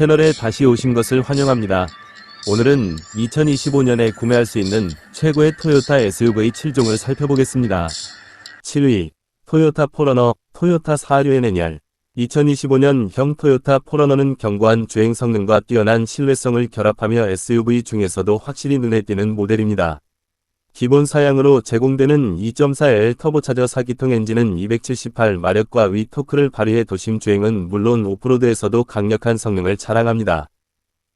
채널에 다시 오신 것을 환영합니다. 오늘은 2025년에 구매할 수 있는 최고의 토요타 SUV 7종을 살펴보겠습니다. 7위 토요타 포러너 토요타 사륜 NR 2025년형 토요타 포러너는 견고한 주행 성능과 뛰어난 신뢰성을 결합하며 SUV 중에서도 확실히 눈에 띄는 모델입니다. 기본 사양으로 제공되는 2.4L 터보차저 4기통 엔진은 278마력과 위 토크를 발휘해 도심 주행은 물론 오프로드에서도 강력한 성능을 자랑합니다.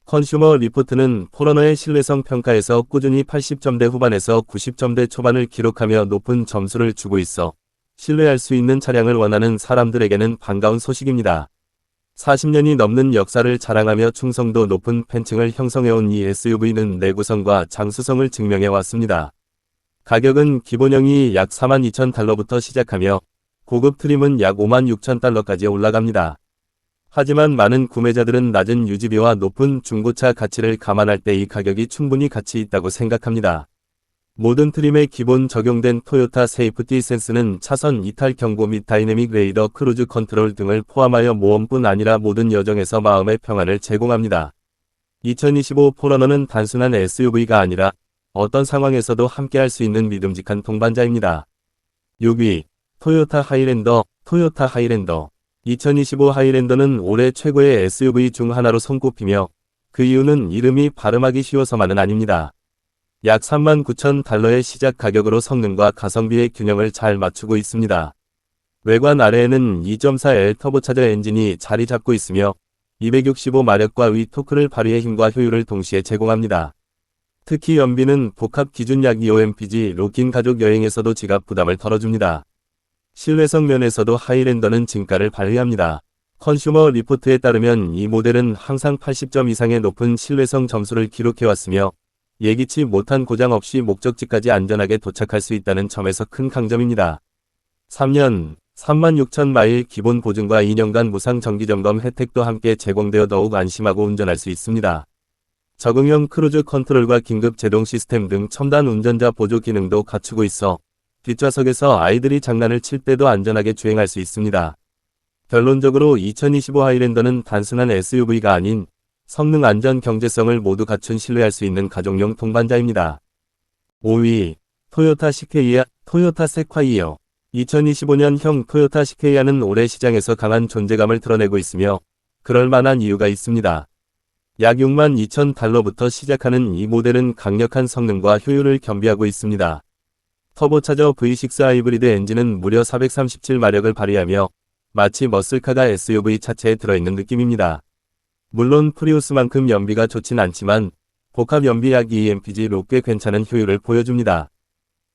컨슈머 리포트는 포러너의 신뢰성 평가에서 꾸준히 80점대 후반에서 90점대 초반을 기록하며 높은 점수를 주고 있어 신뢰할 수 있는 차량을 원하는 사람들에게는 반가운 소식입니다. 40년이 넘는 역사를 자랑하며 충성도 높은 팬층을 형성해온 이 SUV는 내구성과 장수성을 증명해 왔습니다. 가격은 기본형이 약 42,000달러부터 시작하며 고급 트림은 약 56,000달러까지 올라갑니다. 하지만 많은 구매자들은 낮은 유지비와 높은 중고차 가치를 감안할 때 이 가격이 충분히 가치 있다고 생각합니다. 모든 트림에 기본 적용된 토요타 세이프티 센스는 차선 이탈 경고 및 다이내믹 레이더 크루즈 컨트롤 등을 포함하여 모험뿐 아니라 모든 여정에서 마음의 평안을 제공합니다. 2025 포러너는 단순한 SUV가 아니라 어떤 상황에서도 함께할 수 있는 믿음직한 동반자입니다. 6위 토요타 하이랜더 토요타 하이랜더 2025 하이랜더는 올해 최고의 SUV 중 하나로 손꼽히며 그 이유는 이름이 발음하기 쉬워서만은 아닙니다. 약 39,000달러의 시작 가격으로 성능과 가성비의 균형을 잘 맞추고 있습니다. 외관 아래에는 2.4L 터보차저 엔진이 자리 잡고 있으며 265마력과 위 토크를 발휘해 힘과 효율을 동시에 제공합니다. 특히 연비는 복합 기준 약 2OMPG 로킨 가족 여행에서도 지갑 부담을 덜어줍니다. 신뢰성 면에서도 하이랜더는 진가를 발휘합니다. 컨슈머 리포트에 따르면 이 모델은 항상 80점 이상의 높은 신뢰성 점수를 기록해왔으며 예기치 못한 고장 없이 목적지까지 안전하게 도착할 수 있다는 점에서 큰 강점입니다. 3년 36,000 마일 기본 보증과 2년간 무상 정기점검 혜택도 함께 제공되어 더욱 안심하고 운전할 수 있습니다. 적응형 크루즈 컨트롤과 긴급 제동 시스템 등 첨단 운전자 보조 기능도 갖추고 있어 뒷좌석에서 아이들이 장난을 칠 때도 안전하게 주행할 수 있습니다. 결론적으로 2025 하이랜더는 단순한 SUV가 아닌 성능 안전 경제성을 모두 갖춘 신뢰할 수 있는 가족용 동반자입니다. 5위 토요타 시케이아 토요타 세콰이어 2025년형 토요타 시케이아는 올해 시장에서 강한 존재감을 드러내고 있으며 그럴 만한 이유가 있습니다. 약 6만 2천 달러부터 시작하는 이 모델은 강력한 성능과 효율을 겸비하고 있습니다. 터보차저 V6 하이브리드 엔진은 무려 437마력을 발휘하며 마치 머슬카가 SUV 차체에 들어있는 느낌입니다. 물론 프리우스만큼 연비가 좋진 않지만 복합 연비 약 2mpg로 꽤 괜찮은 효율을 보여줍니다.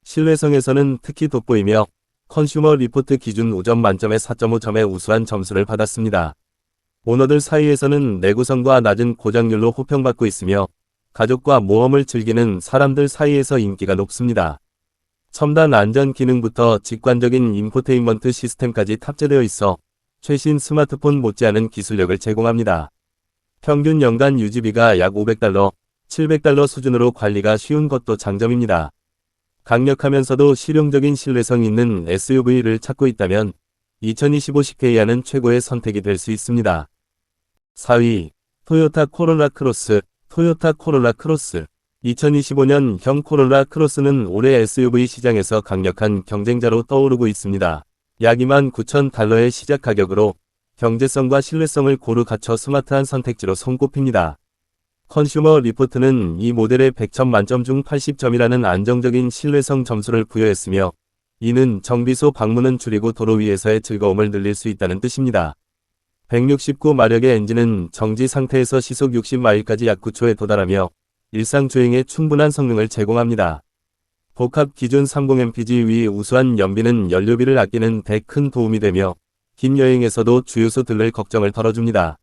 신뢰성에서는 특히 돋보이며 컨슈머 리포트 기준 5점 만점에 4.5점의 우수한 점수를 받았습니다. 오너들 사이에서는 내구성과 낮은 고장률로 호평받고 있으며 가족과 모험을 즐기는 사람들 사이에서 인기가 높습니다. 첨단 안전 기능부터 직관적인 인포테인먼트 시스템까지 탑재되어 있어 최신 스마트폰 못지않은 기술력을 제공합니다. 평균 연간 유지비가 약 500달러, 700달러 수준으로 관리가 쉬운 것도 장점입니다. 강력하면서도 실용적인 신뢰성 있는 SUV를 찾고 있다면 2025 시케이아는 최고의 선택이 될 수 있습니다. 4위 토요타 코롤라 크로스 토요타 코롤라 크로스 2025년형 코롤라 크로스는 올해 SUV 시장에서 강력한 경쟁자로 떠오르고 있습니다. 약 2만 9천 달러의 시작 가격으로 경제성과 신뢰성을 고루 갖춰 스마트한 선택지로 손꼽힙니다. 컨슈머 리포트는 이 모델의 100점 만점 중 80점이라는 안정적인 신뢰성 점수를 부여했으며 이는 정비소 방문은 줄이고 도로 위에서의 즐거움을 늘릴 수 있다는 뜻입니다. 169 마력의 엔진은 정지 상태에서 시속 60마일까지 약 9초에 도달하며 일상 주행에 충분한 성능을 제공합니다. 복합 기준 30mpg 위 우수한 연비는 연료비를 아끼는 데 큰 도움이 되며 긴 여행에서도 주유소 들를 걱정을 덜어줍니다.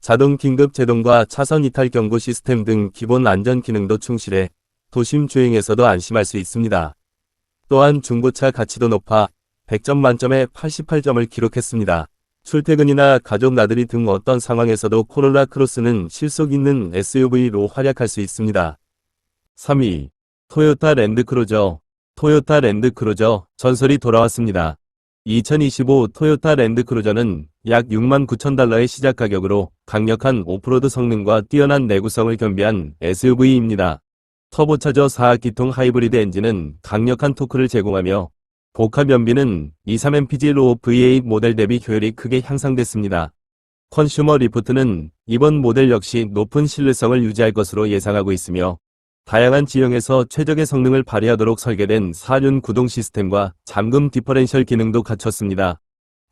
자동 긴급 제동과 차선 이탈 경고 시스템 등 기본 안전 기능도 충실해 도심 주행에서도 안심할 수 있습니다. 또한 중고차 가치도 높아 100점 만점에 88점을 기록했습니다. 출퇴근이나 가족 나들이 등 어떤 상황에서도 코롤라 크로스는 실속 있는 SUV로 활약할 수 있습니다. 3위 토요타 랜드크루저 토요타 랜드크루저 전설이 돌아왔습니다. 2025 토요타 랜드크루저는 약 6만 9천 달러의 시작 가격으로 강력한 오프로드 성능과 뛰어난 내구성을 겸비한 SUV입니다. 터보차저 4기통 하이브리드 엔진은 강력한 토크를 제공하며 복합 연비는 23mpg 로우 V8 모델 대비 효율이 크게 향상됐습니다. 컨슈머 리포트는 이번 모델 역시 높은 신뢰성을 유지할 것으로 예상하고 있으며 다양한 지형에서 최적의 성능을 발휘하도록 설계된 4륜 구동 시스템과 잠금 디퍼렌셜 기능도 갖췄습니다.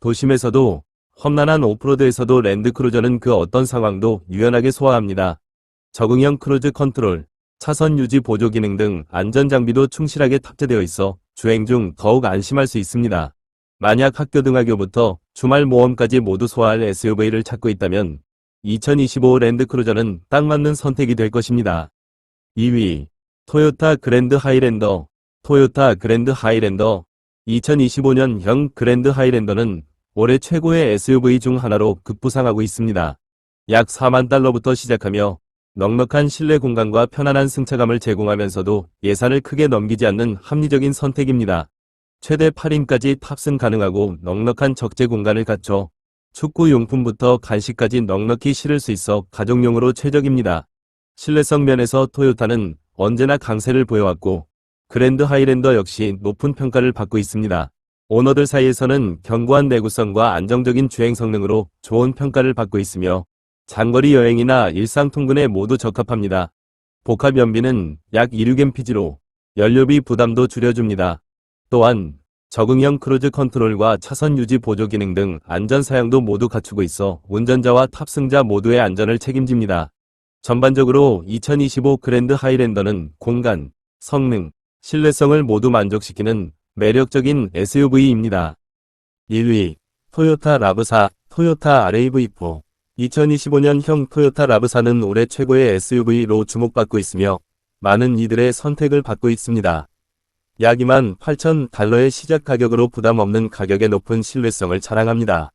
도심에서도 험난한 오프로드에서도 랜드크루저는 그 어떤 상황도 유연하게 소화합니다. 적응형 크루즈 컨트롤, 차선 유지 보조 기능 등 안전 장비도 충실하게 탑재되어 있어 주행 중 더욱 안심할 수 있습니다. 만약 학교 등하교부터 주말 모험까지 모두 소화할 SUV를 찾고 있다면 2025 랜드크루저는 딱 맞는 선택이 될 것입니다. 2위 토요타 그랜드 하이랜더 토요타 그랜드 하이랜더 2025년형 그랜드 하이랜더는 올해 최고의 SUV 중 하나로 급부상하고 있습니다. 약 4만 달러부터 시작하며 넉넉한 실내 공간과 편안한 승차감을 제공하면서도 예산을 크게 넘기지 않는 합리적인 선택입니다. 최대 8인까지 탑승 가능하고 넉넉한 적재 공간을 갖춰 축구 용품부터 간식까지 넉넉히 실을 수 있어 가족용으로 최적입니다. 신뢰성 면에서 토요타는 언제나 강세를 보여왔고 그랜드 하이랜더 역시 높은 평가를 받고 있습니다. 오너들 사이에서는 견고한 내구성과 안정적인 주행 성능으로 좋은 평가를 받고 있으며 장거리 여행이나 일상 통근에 모두 적합합니다. 복합 연비는 약 26mpg로 연료비 부담도 줄여줍니다. 또한 적응형 크루즈 컨트롤과 차선 유지 보조 기능 등 안전 사양도 모두 갖추고 있어 운전자와 탑승자 모두의 안전을 책임집니다. 전반적으로 2025 그랜드 하이랜더는 공간, 성능, 신뢰성을 모두 만족시키는 매력적인 SUV입니다. 1위 토요타 라브사 토요타 RAV4 2025년형 토요타 라브사는 올해 최고의 SUV로 주목받고 있으며 많은 이들의 선택을 받고 있습니다. 약 2만 8천 달러의 시작 가격으로 부담 없는 가격의 높은 신뢰성을 자랑합니다.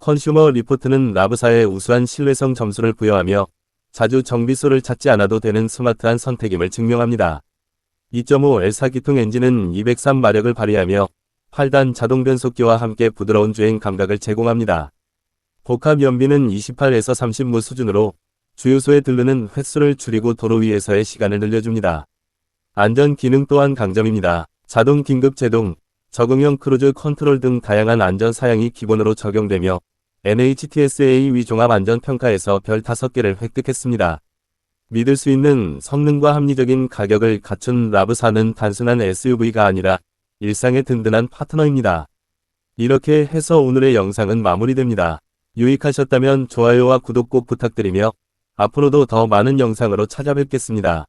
컨슈머 리포트는 라브사의 우수한 신뢰성 점수를 부여하며 자주 정비소를 찾지 않아도 되는 스마트한 선택임을 증명합니다. 2.5 L4기통 엔진은 203마력을 발휘하며 8단 자동 변속기와 함께 부드러운 주행 감각을 제공합니다. 복합 연비는 28에서 30무 수준으로 주유소에 들르는 횟수를 줄이고 도로 위에서의 시간을 늘려줍니다. 안전 기능 또한 강점입니다. 자동 긴급 제동, 적응형 크루즈 컨트롤 등 다양한 안전 사양이 기본으로 적용되며 NHTSA 위종합 안전 평가에서 별 5개를 획득했습니다. 믿을 수 있는 성능과 합리적인 가격을 갖춘 라브사는 단순한 SUV가 아니라 일상의 든든한 파트너입니다. 이렇게 해서 오늘의 영상은 마무리됩니다. 유익하셨다면 좋아요와 구독 꼭 부탁드리며 앞으로도 더 많은 영상으로 찾아뵙겠습니다.